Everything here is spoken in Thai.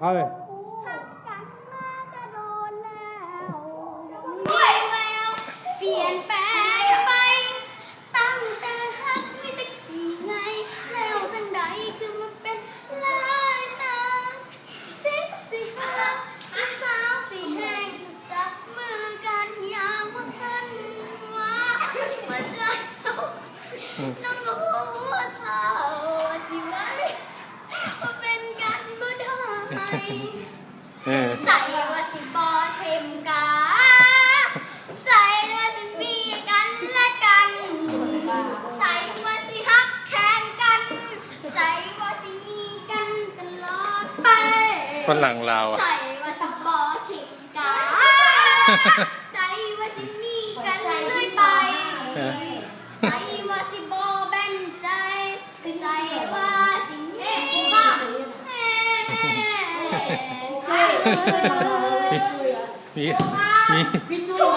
เอาเลยหักกันมาจะโดนแล้วไม่แววเปลี่ยนแปลงไป ตั้งแต่หักไม่ตะขี่ไง แล้วจังใดคือมันเป็นลายตาเซ็กซี่ฮักสาวสีแห้งจะจับมือกันย่างว่าสั้นว่าว่าเจ้ เออใส่ว่าสิบอเทมกาใส่ว่าสิมีกันและกัน ใส่ว่าสิฮักแทนกัน ใส่ว่าสิมีกันตลอดไปฝรั่งลาวอะใส่ว่าสิบอเทมกาใส่ว่าสิมีกันเรื่อยไปเออใส่ว่าสิบอแบ่งใจ ใส่ว่าสิมีกันแน่แน่ มีมีมี